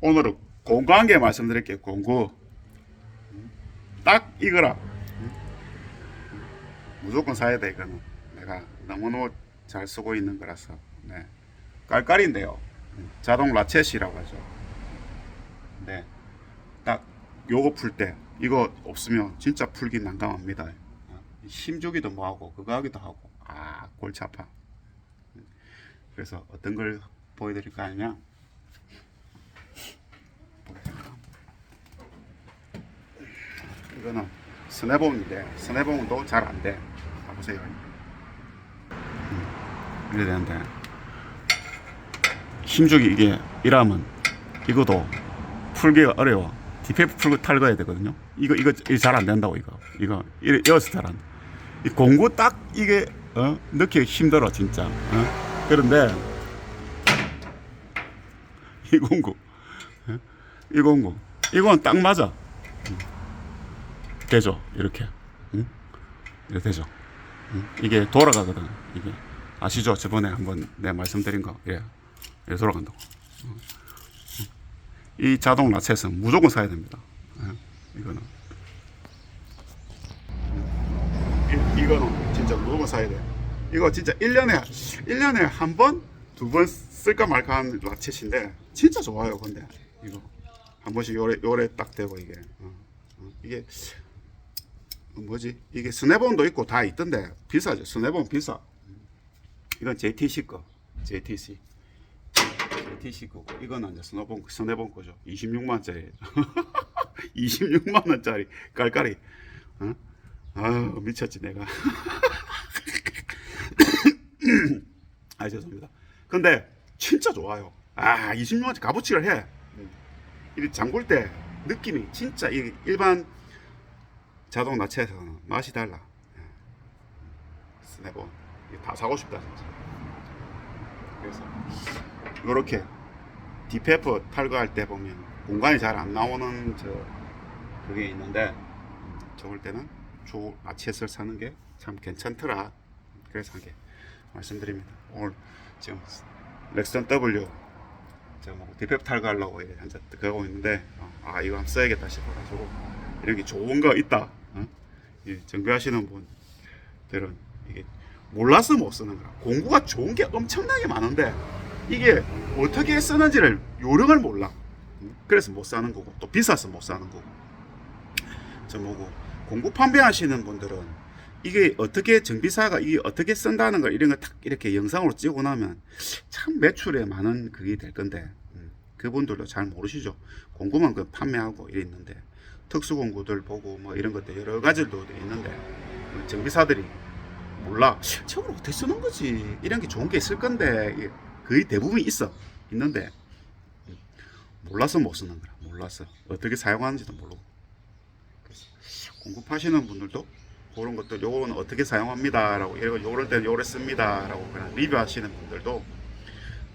오늘은 공고한 게 말씀드릴게요. 공고. 딱 이거라. 무조건 사야 돼 이거는. 내가 너무너무 잘 쓰고 있는 거라서. 네. 깔깔인데요. 자동 라쳇이라고 하죠. 네. 딱 요거 풀 때 이거 없으면 진짜 풀기 난감합니다. 어, 힘주기도 뭐하고 그거 하기도 하고 아 골치 아파. 그래서 어떤 걸 보여드릴까 하면 이거는 스냅봉인데 스냅봉도 잘 안 돼. 봐보세요. 음, 이래 되는데 힘주기 이게 이라면 이거도 풀기가 어려워. 디페프 풀고 탈거해야 되거든요. 이거 이거 잘 안 된다고 이거 이거 이래 이어서 잘안 돼. 이 공구 딱 이게 어? 넣기 힘들어 진짜. 어? 그런데 이 공구 어? 이 공구 이건 딱 맞아. 음. 되죠 이렇게 응? 이렇게 되죠. 응? 이게 돌아가거든. 이게 아시죠? 저번에 한번 내가 말씀드린 거 예, 예 돌아간다고. 이 자동 라쳇은 무조건 사야 됩니다. 예, 이거는. 이, 이거는 진짜 무조건 사야 돼. 이거 진짜 1년에 1년에 한 번, 두 번 쓸까 말까 하는 라쳇인데 진짜 좋아요. 근데 이거 한 번씩 요래 요래 딱 되고 이게 어, 어, 이게 뭐지? 이게 스냅온도 있고 다 있던데 비싸죠. 스냅온 비싸. 이건 JTC 거. JTC. JTC 거고 이거는 이제 스냅온 스냅온 거죠. 26만 원짜리. 26만 원짜리 깔깔이. 어? 아 미쳤지 내가. 아 죄송합니다. 근데 진짜 좋아요. 아 26만 원짜리 값어치를 해. 이 잠글 때 느낌이 진짜 이 일반 자동 나체에서는 맛이 달라. 스냅온 이거 다 사고 싶다 진짜. 그래서 이렇게 디페프 탈거할 때 보면 공간이 잘 안 나오는 저 그게 있는데 음, 저럴 때는 조 아치햇을 사는 게 참 괜찮더라. 그래서 한게 말씀드립니다. 오늘 지금 렉스턴 W 제가 뭐 디페프 탈거하려고 한잔 가고 있는데 어, 아 이거 한번 써야겠다 싶어가지고 이런 게 좋은 거 있다. 어? 예, 정비하시는 분들은 이게 몰라서 못 쓰는 거라. 공구가 좋은 게 엄청나게 많은데 이게 어떻게 쓰는지를 요령을 몰라. 음, 그래서 못 사는 거고 또 비싸서 못 사는 거고. 저 뭐고 공구 판매하시는 분들은 이게 어떻게 정비사가 이게 어떻게 쓴다는 걸 이런 거 탁 이렇게 영상으로 찍고 나면 참 매출에 많은 그게 될 건데 음, 그분들도 잘 모르시죠. 공구만 그 판매하고 이랬는데 특수 공구들 보고 뭐 이런 것들 여러 가지도 있는데 그 정비사들이 몰라. 저걸 어떻게 쓰는 거지. 이런 게 좋은 게 있을 건데. 이게 거의 대부분 있어. 있는데. 음, 몰라서 못 쓰는 거라. 몰라서. 어떻게 사용하는지도 모르고. 파시는 분들도 그런 것들 요거는 어떻게 사용합니다 라고 이런 요럴 때는 요래 씁니다 라고 그냥 리뷰하시는 분들도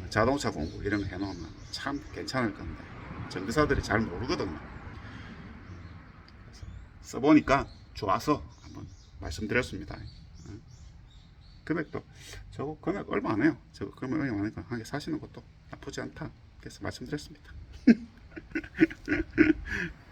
자동차 공구 이런 거 해놓으면 참 괜찮을 건데. 정비사들이 잘 모르거든요. 써보니까 좋아서 한번 말씀드렸습니다. 어. 금액도 저거 금액 얼마 안 해요. 저거 금액 얼마 안 하니까 한개 사시는 것도 나쁘지 않다. 그래서 말씀드렸습니다.